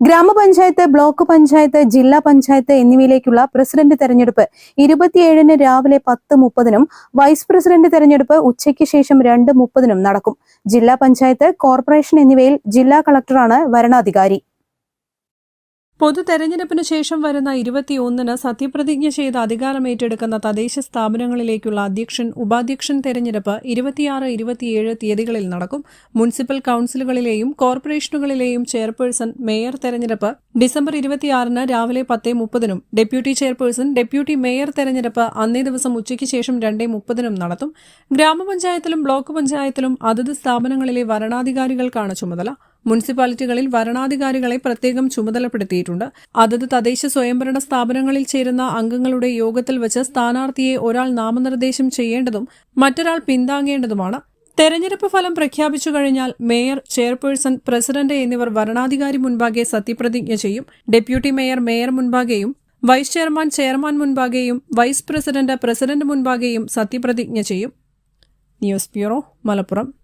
Grama panchayat block panchayat ജില്ലാ panchayat എന്നിവയിലേക്കുള്ള president തെരഞ്ഞെടുപ്പ് ഇരുപത്തിയേഴിന് രാവിലെ പത്ത് മുപ്പതിനും വൈസ് പ്രസിഡന്റ് തെരഞ്ഞെടുപ്പ് ഉച്ചയ്ക്ക് ശേഷം രണ്ട് മുപ്പതിനും നടക്കും. ജില്ലാ പഞ്ചായത്ത് കോർപ്പറേഷൻ എന്നിവയിൽ ജില്ലാ കളക്ടറാണ് വരണാധികാരി. പൊതു തെരഞ്ഞെടുപ്പിന് ശേഷം വരുന്ന ഇരുപത്തിയൊന്നിന് സത്യപ്രതിജ്ഞ ചെയ്ത് അധികാരമേറ്റെടുക്കുന്ന തദ്ദേശ സ്ഥാപനങ്ങളിലേക്കുള്ള അധ്യക്ഷൻ ഉപാധ്യക്ഷൻ തെരഞ്ഞെടുപ്പ് ഇരുപത്തിയാറ് ഇരുപത്തിയേഴ് തീയതികളിൽ നടക്കും. മുനിസിപ്പൽ കൌൺസിലുകളിലെയും കോർപ്പറേഷനുകളിലെയും ചെയർപേഴ്സൺ മേയർ തെരഞ്ഞെടുപ്പ് ഡിസംബർ ഇരുപത്തിയാറിന് രാവിലെ പത്തേ മുപ്പതിനും ഡെപ്യൂട്ടി ചെയർപേഴ്സൺ ഡെപ്യൂട്ടി മേയർ തെരഞ്ഞെടുപ്പ് അന്നേ ദിവസം ഉച്ചയ്ക്ക് ശേഷം രണ്ടേ മുപ്പതിനും നടത്തും. ഗ്രാമപഞ്ചായത്തിലും ബ്ലോക്ക് പഞ്ചായത്തിലും അതത് സ്ഥാപനങ്ങളിലെ വരണാധികാരികൾക്കാണ് ചുമതല. മുനിസിപ്പാലിറ്റികളിൽ വരണാധികാരികളെ പ്രത്യേകം ചുമതലപ്പെടുത്തിയിട്ടുണ്ട്. അതത് തദ്ദേശ സ്വയംഭരണ സ്ഥാപനങ്ങളിൽ ചേരുന്ന അംഗങ്ങളുടെ യോഗത്തിൽ വെച്ച് സ്ഥാനാർത്ഥിയെ ഒരാൾ നാമനിർദ്ദേശം ചെയ്യേണ്ടതും മറ്റൊരാൾ പിന്താങ്ങേണ്ടതുമാണ്. തെരഞ്ഞെടുപ്പ് ഫലം പ്രഖ്യാപിച്ചു കഴിഞ്ഞാൽ മേയർ ചെയർപേഴ്സൺ പ്രസിഡന്റ് എന്നിവർ വരണാധികാരി മുൻപാകെ സത്യപ്രതിജ്ഞ ചെയ്യും. ഡെപ്യൂട്ടി മേയർ മേയർ മുൻപാകെയും വൈസ് ചെയർമാൻ ചെയർമാൻ മുൻപാകെയും വൈസ് പ്രസിഡന്റ് പ്രസിഡന്റ് മുൻപാകെയും സത്യപ്രതിജ്ഞ ചെയ്യും. News bureau Malappuram.